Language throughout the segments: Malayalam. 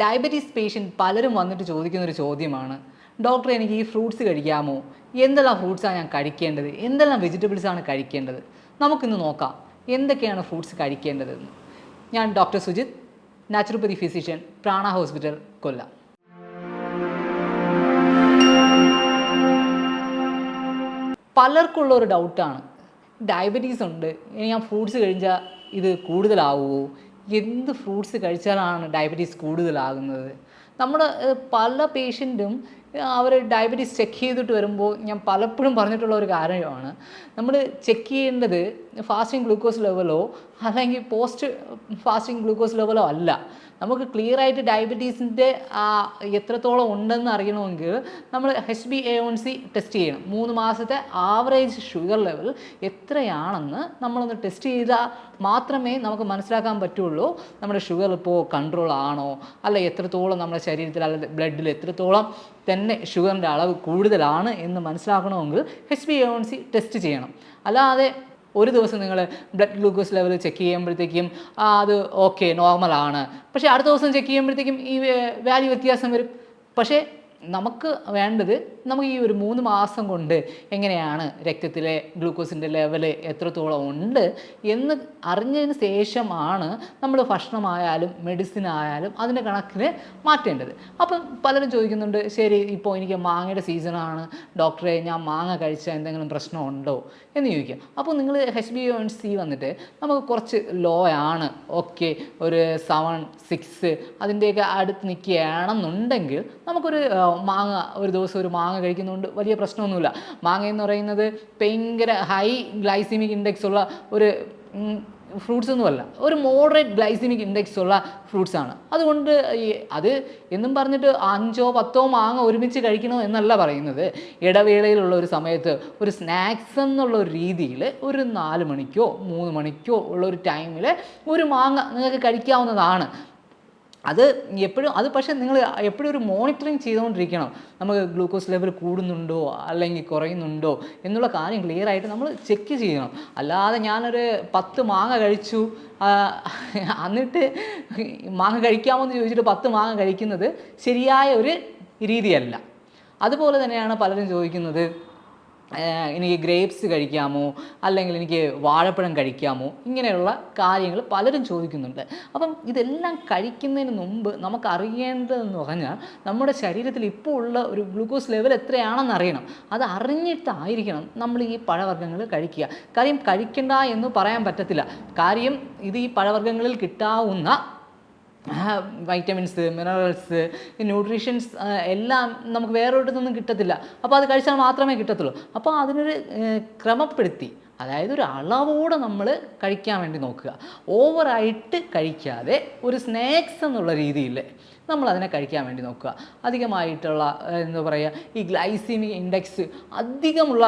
ഡയബറ്റീസ് പേഷ്യന്റ് പലരും വന്നിട്ട് ചോദിക്കുന്ന ഒരു ചോദ്യമാണ്. ഡോക്ടർ എനിക്ക് ഈ ഫ്രൂട്ട്സ് കഴിക്കാമോ? എന്തെല്ലാം ഫ്രൂട്ട്സാണ് ഞാൻ കഴിക്കേണ്ടത്? എന്തെല്ലാം വെജിറ്റബിൾസാണ് കഴിക്കേണ്ടത്? നമുക്കിന്ന് നോക്കാം. എന്തൊക്കെയാണ് ഫ്രൂട്ട്സ് കഴിക്കേണ്ടതെന്ന്. ഞാൻ doctor Sujith naturopathy physician Prana hospital Kollam. പലർക്കുള്ള ഒരു ഡൗട്ടാണ് ഡയബറ്റീസ് ഉണ്ട്. ഇനി ഞാൻ ഫ്രൂട്ട്സ് കഴിഞ്ഞാൽ ഇത് കൂടുതലാവുമോ എന്ത് ഫ്രൂട്ട്സ് കഴിച്ചാലാണ് ഡയബറ്റീസ് കൂടുതലാകുന്നത്? നമ്മുടെ പല പേഷ്യന്റും അവർ ഡയബറ്റീസ് ചെക്ക് ചെയ്തിട്ട് വരുമ്പോൾ ഞാൻ പലപ്പോഴും പറഞ്ഞിട്ടുള്ള ഒരു കാര്യമാണ്. നമ്മൾ ചെക്ക് ചെയ്യേണ്ടത് ഫാസ്റ്റിംഗ് ഗ്ലൂക്കോസ് ലെവലോ അല്ലെങ്കിൽ പോസ്റ്റ് ഫാസ്റ്റിംഗ് ഗ്ലൂക്കോസ് ലെവലോ അല്ല. നമുക്ക് ക്ലിയർ ആയിട്ട് ഡയബറ്റീസിന്റെ എത്രത്തോളം ഉണ്ടെന്ന് അറിയണമെങ്കിൽ നമ്മൾ H B A one C test ചെയ്യണം. മൂന്ന് മാസത്തെ ആവറേജ് ഷുഗർ ലെവൽ എത്രയാണെന്ന് നമ്മളൊന്ന് ടെസ്റ്റ് ചെയ്താൽ മാത്രമേ നമുക്ക് മനസ്സിലാക്കാൻ പറ്റുള്ളൂ. നമ്മുടെ ഷുഗർ ഇപ്പോൾ കൺട്രോൾ ആണോ? അല്ല എത്രത്തോളം നമ്മുടെ ശരീരത്തിൽ അല്ല ബ്ലഡിൽ എത്രത്തോളം തന്നെ ഷുഗറിന്റെ അളവ് കൂടുതലാണ് എന്ന് മനസ്സിലാക്കണമെങ്കിൽ H B A one C test ചെയ്യണം. അല്ലാതെ ഒരു ദിവസം നിങ്ങൾ ബ്ലഡ് ഗ്ലൂക്കോസ് ലെവൽ ചെക്ക് ചെയ്യുമ്പോഴത്തേക്കും അത് ഓക്കെ നോർമലാണ് പക്ഷേ അടുത്ത ദിവസം ചെക്ക് ചെയ്യുമ്പോഴത്തേക്കും ഈ വാല്യൂ വ്യത്യാസം വരും. പക്ഷേ നമുക്ക് വേണ്ടത് നമുക്ക് ഈ ഒരു മൂന്ന് മാസം കൊണ്ട് എങ്ങനെയാണ് രക്തത്തിലെ ഗ്ലൂക്കോസിന്റെ ലെവൽ എത്രത്തോളം ഉണ്ട് എന്ന് അറിഞ്ഞതിന് ശേഷമാണ് നമ്മൾ ഭക്ഷണമായാലും മെഡിസിൻ ആയാലും അതിന്റെ കണക്കിന് മാറ്റേണ്ടത്. അപ്പം പലരും ചോദിക്കുന്നുണ്ട് ശരി ഇപ്പോൾ എനിക്ക് മാങ്ങയുടെ സീസണാണ് ഡോക്ടറെ ഞാൻ മാങ്ങ കഴിച്ചാൽ എന്തെങ്കിലും പ്രശ്നമുണ്ടോ എന്ന് ചോദിക്കുക അപ്പോൾ നിങ്ങൾ എച്ച് ബി എൻ സി വന്നിട്ട് നമുക്ക് കുറച്ച് ലോ ആണ് ഓക്കെ ഒരു സെവൻ സിക്സ് അതിന്റെയൊക്കെ അടുത്ത് നിൽക്കുകയാണെന്നുണ്ടെങ്കിൽ നമുക്കൊരു മാങ്ങ ഒരു ദിവസം ഒരു മാങ്ങ കഴിക്കുന്നതുകൊണ്ട് വലിയ പ്രശ്നമൊന്നുമില്ല. മാങ്ങ എന്ന് പറയുന്നത് ഭയങ്കര ഹൈ ഗ്ലൈസിമിക് ഇൻഡെക്സ് ഉള്ള ഒരു ഫ്രൂട്ട്സ് ഒന്നുമല്ല ഒരു മോഡറേറ്റ് ഗ്ലൈസിമിക് ഇൻഡെക്സ് ഉള്ള ഫ്രൂട്ട്സ് ആണ്. അതുകൊണ്ട് അത് എന്നും പറഞ്ഞിട്ട് അഞ്ചോ പത്തോ മാങ്ങ ഒരുമിച്ച് കഴിക്കണോ എന്നല്ല പറയുന്നത്. ഇടവേളയിലുള്ള ഒരു സമയത്ത് ഒരു സ്നാക്സ് എന്നുള്ള ഒരു രീതിയിൽ ഒരു നാല് മണിക്കോ മൂന്ന് മണിക്കോ ഉള്ള ഒരു ടൈമിൽ ഒരു മാങ്ങ നിങ്ങൾക്ക് കഴിക്കാവുന്നതാണ്. അത് എപ്പോഴും അത് പക്ഷേ നിങ്ങൾ എപ്പോഴും ഒരു മോണിറ്ററിങ് ചെയ്തുകൊണ്ടിരിക്കണം. നമുക്ക് ഗ്ലൂക്കോസ് ലെവൽ കൂടുന്നുണ്ടോ അല്ലെങ്കിൽ കുറയുന്നുണ്ടോ എന്നുള്ള കാര്യം ക്ലിയർ ആയിട്ട് നമ്മൾ ചെക്ക് ചെയ്യണം. അല്ലാതെ ഞാനൊരു പത്ത് മാങ്ങ കഴിച്ചു. എന്നിട്ട് മാങ്ങ കഴിക്കാമോ എന്ന് ചോദിച്ചിട്ട് പത്ത് മാങ്ങ കഴിക്കുന്നത് ശരിയായ ഒരു രീതിയല്ല. അതുപോലെ തന്നെയാണ് പലരും ചോദിക്കുന്നത് എനിക്ക് ഗ്രേപ്സ് കഴിക്കാമോ? അല്ലെങ്കിൽ എനിക്ക് വാഴപ്പഴം കഴിക്കാമോ? ഇങ്ങനെയുള്ള കാര്യങ്ങൾ പലരും ചോദിക്കുന്നുണ്ട്. അപ്പം ഇതെല്ലാം കഴിക്കുന്നതിന് മുമ്പ് നമുക്ക് അറിയേണ്ടതെന്ന് പറഞ്ഞാൽ നമ്മുടെ ശരീരത്തിൽ ഇപ്പോൾ ഉള്ള ഒരു ഗ്ലൂക്കോസ് ലെവൽ എത്രയാണെന്ന് അറിയണം. അത് അറിഞ്ഞിട്ടായിരിക്കണം നമ്മൾ ഈ പഴവർഗങ്ങൾ കഴിക്കുക. കാര്യം കഴിക്കണ്ട എന്ന് പറയാൻ പറ്റത്തില്ല. കാര്യം ഇത് ഈ പഴവർഗങ്ങളിൽ കിട്ടാവുന്ന വൈറ്റമിൻസ് മിനറൽസ് ന്യൂട്രീഷൻസ് എല്ലാം നമുക്ക് വേറെ ഒരിടത്തൊന്നും കിട്ടത്തില്ല. അപ്പോൾ അത് കഴിച്ചാൽ മാത്രമേ കിട്ടത്തുള്ളൂ. അപ്പോൾ അതിനൊരു ക്രമപ്പെടുത്തി അതായത് ഒരു അളവോടെ നമ്മൾ കഴിക്കാൻ വേണ്ടി നോക്കുക. ഓവറായിട്ട് കഴിക്കാതെ ഒരു സ്നാക്സ് എന്നുള്ള രീതിയിൽ നമ്മൾ അതിനെ കഴിക്കാൻ വേണ്ടി നോക്കുക. അധികമായിട്ടുള്ള എന്താ പറയുക ഈ ഗ്ലൈസീമിക് ഇൻഡെക്സ് അധികമുള്ള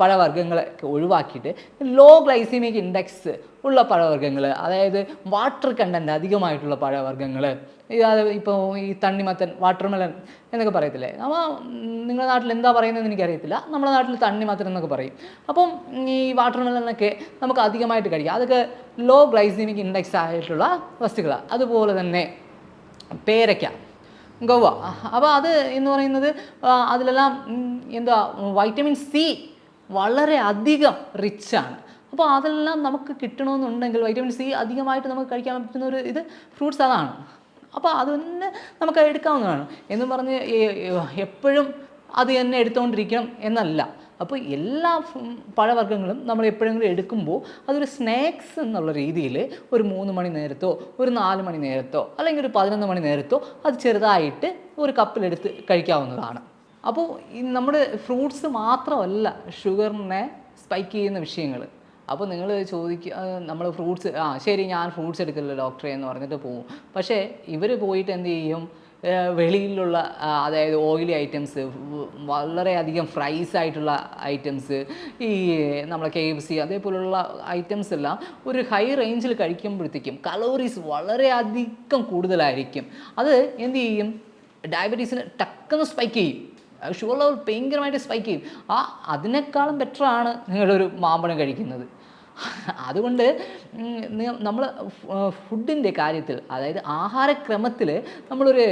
പഴവർഗങ്ങളൊക്കെ പഴവർഗങ്ങളെ ഒഴിവാക്കിയിട്ട് ലോ ഗ്ലൈസീമിക് ഇൻഡെക്സ് ഉള്ള പഴവർഗങ്ങൾ അതായത് വാട്ടർ കണ്ടന്റ് അധികമായിട്ടുള്ള പഴവർഗങ്ങൾ അതായത് ഇപ്പോൾ ഈ തണ്ണിമത്തൻ വാട്ടർമെലൻ എന്നൊക്കെ പറയത്തില്ലേ? അപ്പോൾ നിങ്ങളുടെ നാട്ടിൽ എന്താ പറയുന്നതെന്ന് എനിക്കറിയത്തില്ല. നമ്മുടെ നാട്ടിൽ തണ്ണിമത്തൻ എന്നൊക്കെ പറയും. അപ്പം ഈ വാട്ടർമെലനൊക്കെ നമുക്ക് അധികമായിട്ട് കഴിക്കാം. അതൊക്കെ ലോ ഗ്ലൈസിമിക് ഇൻഡെക്സ് ആയിട്ടുള്ള വസ്തുക്കളാണ് അതുപോലെ തന്നെ പേരയ്ക്ക ഗവ. അപ്പോൾ അത് എന്ന് പറയുന്നത് അതിലെല്ലാം എന്താ വൈറ്റമിൻ സി വളരെ അധികം റിച്ചാണ് അപ്പോൾ അതെല്ലാം നമുക്ക് കിട്ടണമെന്നുണ്ടെങ്കിൽ വൈറ്റമിൻ സി അധികമായിട്ട് നമുക്ക് കഴിക്കാൻ പറ്റുന്ന ഒരു ഇത് ഫ്രൂട്ട്സ് അതാണ്. അപ്പോൾ അത് തന്നെ നമുക്ക് എടുക്കാവുന്നതാണ്. എന്നും പറഞ്ഞ് എപ്പോഴും അത് തന്നെ എടുത്തുകൊണ്ടിരിക്കണം എന്നല്ല. അപ്പോൾ എല്ലാ പഴവർഗങ്ങളും നമ്മൾ എപ്പോഴെങ്കിലും എടുക്കുമ്പോൾ അതൊരു സ്നാക്സ് എന്നുള്ള രീതിയിൽ ഒരു മൂന്ന് മണി നേരത്തോ ഒരു നാല് മണി നേരത്തോ അല്ലെങ്കിൽ ഒരു പതിനൊന്ന് മണി നേരത്തോ അത് ചെറുതായിട്ട് ഒരു കപ്പിലെടുത്ത് കഴിക്കാവുന്നതാണ്. അപ്പോൾ നമ്മുടെ ഫ്രൂട്ട്സ് മാത്രമല്ല ഷുഗറിനെ സ്പൈക്ക് ചെയ്യുന്ന വിഷയങ്ങൾ. അപ്പോൾ നിങ്ങൾ ചോദിക്കുക നമ്മൾ ഫ്രൂട്ട്സ് ആ ശരി ഞാൻ ഫ്രൂട്ട്സ് എടുക്കില്ല ഡോക്ടറെ എന്ന് പറഞ്ഞിട്ട് പോകും പക്ഷേ ഇവർ പോയിട്ട് എന്ത് ചെയ്യും? വെളിയിലുള്ള അതായത് ഓയിലി ഐറ്റംസ് വളരെയധികം ഫ്രൈസ് ആയിട്ടുള്ള ഐറ്റംസ് ഈ നമ്മളെ കെ എഫ് സി അതേപോലുള്ള ഐറ്റംസ് എല്ലാം ഒരു ഹൈ റേഞ്ചിൽ കഴിക്കുമ്പോഴത്തേക്കും കലോറീസ് വളരെയധികം കൂടുതലായിരിക്കും. അത് എന്ത് ചെയ്യും? ഡയബറ്റീസിന് ടക്കെന്ന് സ്പൈക്ക് ചെയ്യും. ഷുഗർ ലെവൽ ഭയങ്കരമായിട്ട് സ്പൈക്ക് ചെയ്യും. ആ അതിനേക്കാളും ബെറ്ററാണ് നിങ്ങളൊരു മാമ്പഴം കഴിക്കുന്നത്. അതുകൊണ്ട് നമ്മൾ ഫുഡിന്റെ കാര്യത്തിൽ അതായത് ആഹാരക്രമത്തിൽ നമ്മളൊരു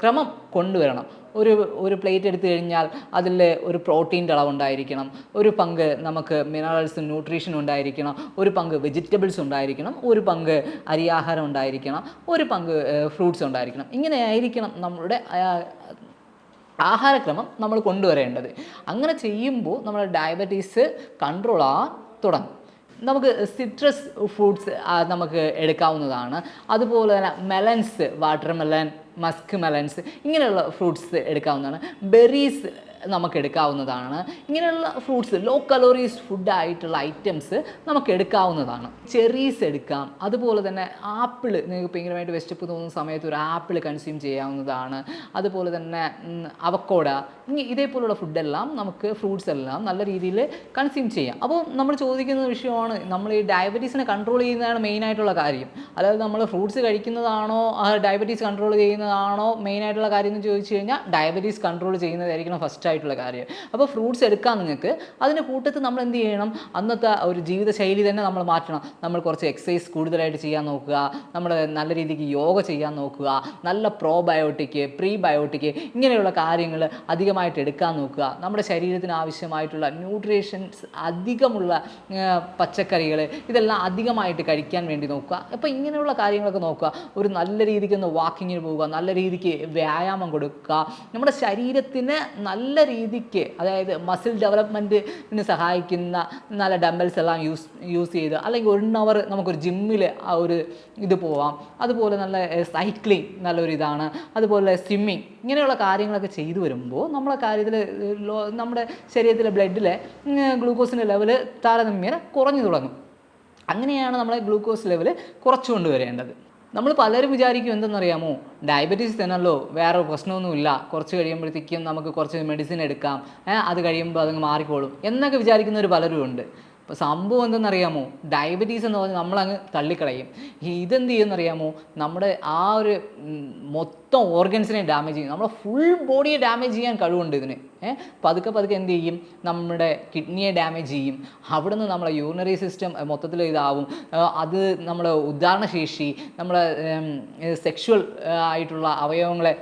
ക്രമം കൊണ്ടുവരണം. ഒരു ഒരു പ്ലേറ്റ് എടുത്തു കഴിഞ്ഞാൽ അതിൽ ഒരു പ്രോട്ടീന്റെ അളവുണ്ടായിരിക്കണം ഒരു പങ്ക് നമുക്ക് മിനറൽസും ന്യൂട്രീഷനും ഉണ്ടായിരിക്കണം. ഒരു പങ്ക് വെജിറ്റബിൾസ് ഉണ്ടായിരിക്കണം. ഒരു പങ്ക് അരിയാഹാരം ഉണ്ടായിരിക്കണം. ഒരു പങ്ക് ഫ്രൂട്ട്സ് ഉണ്ടായിരിക്കണം. ഇങ്ങനെ ആയിരിക്കണം നമ്മളുടെ ആ, ആഹാരക്രമം നമ്മൾ കൊണ്ടുവരേണ്ടത്. അങ്ങനെ ചെയ്യുമ്പോൾ നമ്മൾ ഡയബറ്റീസ് കൺട്രോൾ ആ തുടങ്ങും. നമുക്ക് സിട്രസ് ഫ്രൂട്ട്സ് നമുക്ക് എടുക്കാവുന്നതാണ്. അതുപോലെ തന്നെ melons water melon musk melons ഇങ്ങനെയുള്ള ഫ്രൂട്ട്സ് എടുക്കാവുന്നതാണ്. ബെറീസ് നമുക്ക് എടുക്കാവുന്നതാണ് ഇങ്ങനെയുള്ള ഫ്രൂട്ട്സ് ലോ കലോറീസ് ഫുഡ് ആയിട്ടുള്ള ഐറ്റംസ് നമുക്ക് എടുക്കാവുന്നതാണ് ചെറീസ് എടുക്കാം. അതുപോലെ തന്നെ ആപ്പിൾ നിങ്ങൾക്ക് ഭയങ്കരമായിട്ട് വിശപ്പ് തോന്നുന്ന സമയത്ത് ഒരു ആപ്പിൾ കൺസ്യൂം ചെയ്യാവുന്നതാണ്. അതുപോലെ തന്നെ അവക്കോട ഇതേപോലുള്ള ഫുഡെല്ലാം നമുക്ക് ഫ്രൂട്ട്സ് എല്ലാം നല്ല രീതിയിൽ കൺസ്യൂം ചെയ്യാം. അപ്പോൾ നമ്മൾ ചോദിക്കുന്ന വിഷയമാണ് നമ്മൾ ഈ ഡയബറ്റീസിനെ കൺട്രോൾ ചെയ്യുന്നതാണ് മെയിൻ ആയിട്ടുള്ള കാര്യം. അതായത് നമ്മൾ ഫ്രൂട്ട്സ് കഴിക്കുന്നതാണോ ഡയബറ്റീസ് കൺട്രോൾ ചെയ്യുന്നതാണോ മെയിൻ ആയിട്ടുള്ള കാര്യം എന്ന് ചോദിച്ചു കഴിഞ്ഞാൽ ഡയബറ്റീസ് കൺട്രോൾ ചെയ്യുന്നതായിരിക്കണം ഫസ്റ്റ് ആയിട്ടുള്ള കാര്യം. അപ്പോൾ ഫ്രൂട്ട്സ് എടുക്കാം നിങ്ങൾക്ക് അതിന്റെ കൂട്ടത്തിൽ നമ്മൾ എന്ത് ചെയ്യണം? അന്നത്തെ ഒരു ജീവിതശൈലി തന്നെ നമ്മൾ മാറ്റണം. നമ്മൾ കുറച്ച് എക്സസൈസ് കൂടുതലായിട്ട് ചെയ്യാൻ നോക്കുക. നമ്മൾ നല്ല രീതിക്ക് യോഗ ചെയ്യാൻ നോക്കുക. നല്ല പ്രോബയോട്ടിക് പ്രീബയോട്ടിക് ഇങ്ങനെയുള്ള കാര്യങ്ങൾ അധികമായിട്ട് എടുക്കാൻ നോക്കുക. നമ്മുടെ ശരീരത്തിന് ആവശ്യമായിട്ടുള്ള ന്യൂട്രീഷൻസ് അധികമുള്ള പച്ചക്കറികൾ ഇതെല്ലാം അധികമായിട്ട് കഴിക്കാൻ വേണ്ടി നോക്കുക. അപ്പോൾ ഇങ്ങനെയുള്ള കാര്യങ്ങളൊക്കെ നോക്കുക. ഒരു നല്ല രീതിക്ക് ഒന്ന് വാക്കിങ്ങിന് പോവുക. നല്ല രീതിക്ക് വ്യായാമം കൊടുക്കുക. നമ്മുടെ ശരീരത്തിന് നല്ല രീതിക്ക് അതായത് മസിൽ ഡെവലപ്മെന്റിന് സഹായിക്കുന്ന നല്ല ഡംബൽസ് എല്ലാം യൂസ് യൂസ് ചെയ്ത് അല്ലെങ്കിൽ ഒരു അവർ നമുക്കൊരു ജിമ്മിൽ ആ ഒരു ഇത് പോവാം. അതുപോലെ നല്ല സൈക്ലിംഗ് നല്ലൊരു ഇതാണ്. അതുപോലെ സ്വിമ്മിങ് ഇങ്ങനെയുള്ള കാര്യങ്ങളൊക്കെ ചെയ്തു വരുമ്പോൾ നമ്മളെ കാര്യത്തിൽ നമ്മുടെ ശരീരത്തിലെ ബ്ലഡിലെ ഗ്ലൂക്കോസിന്റെ ലെവൽ താരതമ്യേന കുറഞ്ഞു തുടങ്ങും. അങ്ങനെയാണ് നമ്മളെ ഗ്ലൂക്കോസ് ലെവൽ കുറച്ചു കൊണ്ടുവരേണ്ടത്. നമ്മൾ പലരും വിചാരിക്കും എന്തെന്നറിയാമോ? ഡയബറ്റീസ് തന്നല്ലോ വേറെ പ്രശ്നമൊന്നുമില്ല. കുറച്ച് കഴിയുമ്പോഴത്തേക്കും നമുക്ക് കുറച്ച് മെഡിസിൻ എടുക്കാം. അത് കഴിയുമ്പോൾ അതങ്ങ് മാറിക്കോളും. എന്നൊക്കെ വിചാരിക്കുന്നവർ പലരും ഉണ്ട് അപ്പോൾ സംഭവം എന്തെന്നറിയാമോ? ഡയബറ്റീസ് എന്ന് പറഞ്ഞാൽ നമ്മളങ്ങ് തള്ളിക്കളയും. ഇതെന്ത് ചെയ്യുമെന്നറിയാമോ? നമ്മുടെ ആ ഒരു മൊത്തം ഓർഗൻസിനെ ഡാമേജ് ചെയ്യും. നമ്മുടെ ഫുൾ ബോഡിയെ ഡാമേജ് ചെയ്യാൻ കഴിവുണ്ട് ഇതിന്. ഏഹ് പതുക്കെ പതുക്കെ എന്ത് ചെയ്യും? നമ്മുടെ കിഡ്നിയെ ഡാമേജ് ചെയ്യും. അവിടെ നിന്ന് നമ്മളെ യൂറിനറി സിസ്റ്റം മൊത്തത്തിൽ ഇതാവും. അത് നമ്മുടെ ഉദാഹരണശേഷി നമ്മളെ സെക്ഷുവൽ ആയിട്ടുള്ള അവയവങ്ങളെ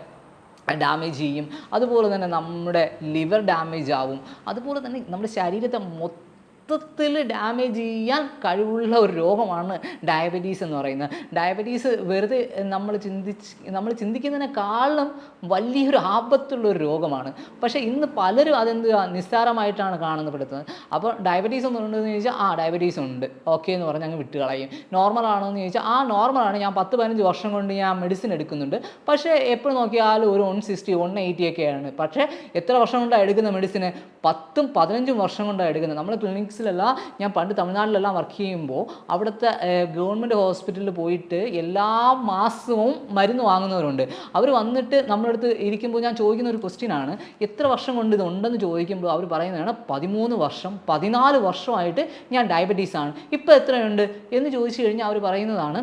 ഡാമേജ് ചെയ്യും. അതുപോലെ തന്നെ നമ്മുടെ ലിവർ ഡാമേജ് ആവും. അതുപോലെ തന്നെ നമ്മുടെ ശരീരത്തെ മൊത്തത്തിൽ ഡാമേജ് ചെയ്യാൻ കഴിവുള്ള ഒരു രോഗമാണ് ഡയബറ്റീസ് എന്ന് പറയുന്നത്. ഡയബറ്റീസ് വെറുതെ നമ്മൾ ചിന്തിച്ച് നമ്മൾ ചിന്തിക്കുന്നതിനേക്കാളും വലിയൊരു ആപത്തുള്ള ഒരു രോഗമാണ്. പക്ഷേ ഇന്ന് പലരും അതെന്ത് നിസ്സാരമായിട്ടാണ് കാണപ്പെടുന്നത് അപ്പോൾ ഡയബറ്റീസ് എന്ന് ചോദിച്ചാൽ ആ ഡയബറ്റീസ് ഉണ്ട്. ഓക്കെ എന്ന് പറഞ്ഞ് അങ്ങ് വിട്ട് കളയും നോർമൽ ആണോ എന്ന് ചോദിച്ചാൽ ആ നോർമലാണ് ഞാൻ പത്ത് പതിനഞ്ച് വർഷം കൊണ്ട് ഞാൻ മെഡിസിൻ എടുക്കുന്നുണ്ട്. പക്ഷേ എപ്പോഴും നോക്കിയാലും ഒരു വൺ സിക്സ്റ്റി വൺ എയ്റ്റി ഒക്കെയാണ്. പക്ഷേ എത്ര വർഷം കൊണ്ടാണ് എടുക്കുന്ന മെഡിസിന് പത്തും പതിനഞ്ചും വർഷം കൊണ്ടാണ് എടുക്കുന്നത്. നമ്മൾ ക്ലിനിക്സിലെല്ലാം ഞാൻ പണ്ട് തമിഴ്നാട്ടിലെല്ലാം വർക്ക് ചെയ്യുമ്പോൾ അവിടുത്തെ ഗവൺമെന്റ് ഹോസ്പിറ്റലിൽ പോയിട്ട് എല്ലാ മാസവും മരുന്ന് വാങ്ങുന്നവരുണ്ട്. അവർ വന്നിട്ട് നമ്മുടെ അടുത്ത് ഇരിക്കുമ്പോൾ ഞാൻ ചോദിക്കുന്ന ഒരു ക്വസ്റ്റ്യൻ ആണ് എത്ര വർഷം കൊണ്ട് ഇത് ഉണ്ടെന്ന് ചോദിക്കുമ്പോൾ അവർ പറയുന്നതാണ് പതിമൂന്ന് വർഷം പതിനാല് വർഷമായിട്ട് ഞാൻ ഡയബറ്റീസ് ആണ്. ഇപ്പോൾ എത്രയുണ്ട്? എന്ന് ചോദിച്ചു കഴിഞ്ഞാൽ അവർ പറയുന്നതാണ്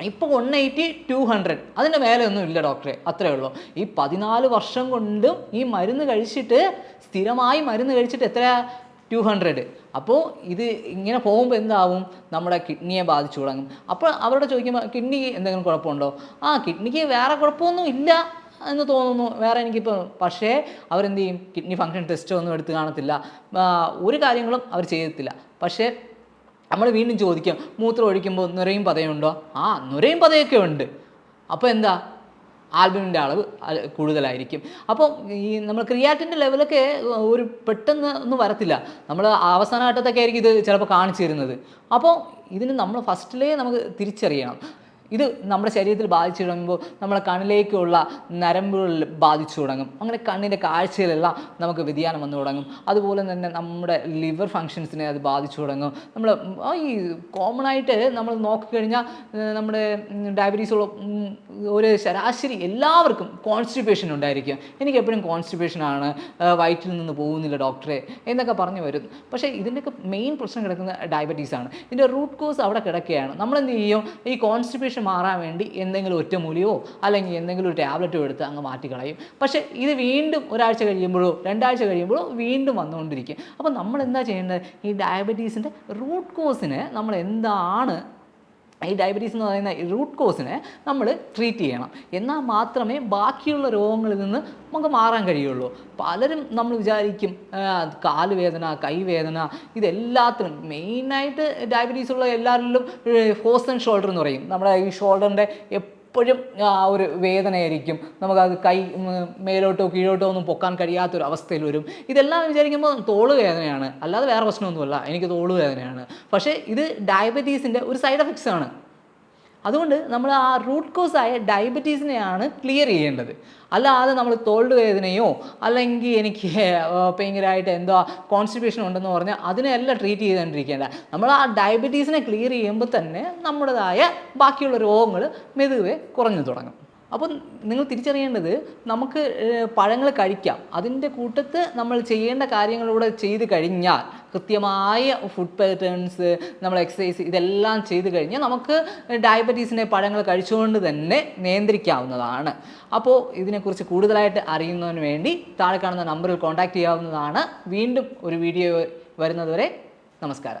ഇപ്പോൾ വൺ എയ്റ്റി ടു ഹൺഡ്രഡ് അതിന്റെ മേലെ ഒന്നും ഇല്ല ഡോക്ടറെ അത്രേ ഉള്ളൂ. ഈ പതിനാല് വർഷം കൊണ്ടും ഈ മരുന്ന് കഴിച്ചിട്ട് സ്ഥിരമായി മരുന്ന് കഴിച്ചിട്ട് എത്ര ടു ഹൺഡ്രഡ് അപ്പോൾ ഇത് ഇങ്ങനെ പോകുമ്പോൾ എന്താവും? നമ്മുടെ കിഡ്നിയെ ബാധിച്ചു തുടങ്ങും. അപ്പോൾ അവരോട് ചോദിക്കുമ്പോൾ കിഡ്നി എന്തെങ്കിലും കുഴപ്പമുണ്ടോ? ആ കിഡ്നിക്ക് വേറെ കുഴപ്പമൊന്നും ഇല്ല എന്ന് തോന്നുന്നു. വേറെ എനിക്കിപ്പോൾ പക്ഷേ അവരെന്ത് ചെയ്യും? കിഡ്നി ഫങ്ഷൻ ടെസ്റ്റോ ഒന്നും എടുത്ത് കാണത്തില്ല. ഒരു കാര്യങ്ങളും അവർ ചെയ്തിട്ടില്ല പക്ഷേ നമ്മൾ വീണ്ടും ചോദിക്കും മൂത്രം ഒഴിക്കുമ്പോൾ നുരയും പതയുണ്ടോ? ആ നുരയും പതയൊക്കെ ഉണ്ട്. അപ്പോൾ എന്താ? ആൽബമിന്റെ അളവ് കൂടുതലായിരിക്കും. അപ്പോൾ ഈ നമ്മൾ ക്രിയാറ്റിന്റെ ലെവലൊക്കെ ഒരു പെട്ടെന്ന് ഒന്നും വരത്തില്ല. നമ്മൾ അവസാന ഘട്ടത്തൊക്കെ ആയിരിക്കും ഇത് ചിലപ്പോൾ കാണിച്ചു തരുന്നത്. അപ്പോൾ ഇതിന് നമ്മൾ ഫസ്റ്റിലേ നമുക്ക് തിരിച്ചറിയണം. ഇത് നമ്മുടെ ശരീരത്തിൽ ബാധിച്ചു തുടങ്ങുമ്പോൾ നമ്മുടെ കണ്ണിലേക്കുള്ള നരമ്പുകളിൽ ബാധിച്ചു തുടങ്ങും. അങ്ങനെ കണ്ണിന്റെ കാഴ്ചയിലെല്ലാം നമുക്ക് വ്യതിയാനം വന്നു തുടങ്ങും. അതുപോലെ തന്നെ നമ്മുടെ ലിവർ ഫങ്ഷൻസിനെ അത് ബാധിച്ചു തുടങ്ങും. നമ്മൾ ഈ കോമൺ ആയിട്ട് നമ്മൾ നോക്കിക്കഴിഞ്ഞാൽ നമ്മുടെ ഡയബറ്റീസ് ഒരു ശരാശരി എല്ലാവർക്കും കോൺസ്റ്റിപ്പേഷൻ ഉണ്ടായിരിക്കും. എനിക്ക് എപ്പോഴും കോൺസ്റ്റിപ്പേഷനാണ് വയറ്റിൽ നിന്ന് പോകുന്നില്ല ഡോക്ടറെ എന്നൊക്കെ പറഞ്ഞു വരും. പക്ഷേ ഇതിന്റെയൊക്കെ മെയിൻ പ്രശ്നം കിടക്കുന്ന ഡയബറ്റീസാണ് ഇതിന്റെ റൂട്ട് കോസ് അവിടെ കിടക്കുകയാണ്. നമ്മൾ എന്ത് ചെയ്യും? ഈ കോൺസ്റ്റിപ്പേഷൻ മാറാൻ വേണ്ടി എന്തെങ്കിലും ഒറ്റമൂലിയോ അല്ലെങ്കിൽ എന്തെങ്കിലും ഒരു ടാബ്ലറ്റോ എടുത്ത് അങ്ങ് മാറ്റിക്കളയും. പക്ഷേ ഇത് വീണ്ടും ഒരാഴ്ച കഴിയുമ്പോഴോ രണ്ടാഴ്ച കഴിയുമ്പോഴോ വീണ്ടും വന്നുകൊണ്ടിരിക്കും. അപ്പോൾ നമ്മൾ എന്താ ചെയ്യേണ്ടത് ഈ ഡയബറ്റീസിന്റെ റൂട്ട് കോസിനെ നമ്മൾ എന്താണ് ഈ ഡയബറ്റീസ് എന്ന് പറയുന്ന റൂട്ട് കോസിനെ നമ്മൾ ട്രീറ്റ് ചെയ്യണം. എന്നാൽ മാത്രമേ ബാക്കിയുള്ള രോഗങ്ങളിൽ നിന്ന് നമുക്ക് മാറാൻ കഴിയുള്ളൂ. പലരും നമ്മൾ വിചാരിക്കും കാലുവേദന കൈവേദന ഇതെല്ലാത്തിനും മെയിനായിട്ട് ഡയബറ്റീസ് ഉള്ള എല്ലാവരിലും ഹോസ് ആൻഡ് ഷോൾഡർ എന്ന് പറയും. നമ്മുടെ ഈ ഷോൾഡറിന്റെ എപ്പോഴും ആ ഒരു വേദനയായിരിക്കും. നമുക്കത് കൈ മേലോട്ടോ കീഴോട്ടോ ഒന്നും പൊക്കാൻ കഴിയാത്തൊരു അവസ്ഥയിൽ വരും. ഇതെല്ലാം വിചാരിക്കുമ്പോൾ തോൾ വേദനയാണ്. അല്ലാതെ വേറെ പ്രശ്നമൊന്നുമല്ല. എനിക്ക് തോൾ വേദനയാണ്. പക്ഷേ ഇത് ഡയബറ്റീസിന്റെ ഒരു സൈഡ് എഫക്ട്സ് ആണ്. അതുകൊണ്ട് നമ്മൾ ആ റൂട്ട് കോസ് ആയ ഡയബറ്റീസിനെയാണ് ക്ലിയർ ചെയ്യേണ്ടത്. അല്ലാതെ നമ്മൾ തോൾഡ് വേദനയോ അല്ലെങ്കിൽ എനിക്ക് ഭയങ്കരമായിട്ട് എന്തോ കോൺസ്റ്റിപ്പേഷൻ ഉണ്ടെന്ന് പറഞ്ഞാൽ അതിനെയല്ല ട്രീറ്റ് ചെയ്തുകൊണ്ടിരിക്കേണ്ട നമ്മൾ ആ ഡയബറ്റീസിനെ ക്ലിയർ ചെയ്യുമ്പോൾ തന്നെ നമ്മുടേതായ ബാക്കിയുള്ള രോഗങ്ങൾ മെതുവെ കുറഞ്ഞു തുടങ്ങും. അപ്പം നിങ്ങൾ തിരിച്ചറിയേണ്ടത് നമുക്ക് പഴങ്ങൾ കഴിക്കാം. അതിന്റെ കൂട്ടത്ത് നമ്മൾ ചെയ്യേണ്ട കാര്യങ്ങളൂടെ ചെയ്ത് കഴിഞ്ഞാൽ കൃത്യമായ ഫുഡ് പാറ്റേൺസ് നമ്മൾ എക്സസൈസ് ഇതെല്ലാം ചെയ്ത് കഴിഞ്ഞാൽ നമുക്ക് ഡയബറ്റീസിനെ പഴങ്ങൾ കഴിച്ചുകൊണ്ട് തന്നെ നിയന്ത്രിക്കാവുന്നതാണ്. അപ്പോൾ ഇതിനെക്കുറിച്ച് കൂടുതലായിട്ട് അറിയുന്നതിന് വേണ്ടി താഴെ കാണുന്ന നമ്പറിൽ കോൺടാക്റ്റ് ചെയ്യാവുന്നതാണ്. വീണ്ടും ഒരു വീഡിയോ വരുന്നതുവരെ നമസ്കാരം.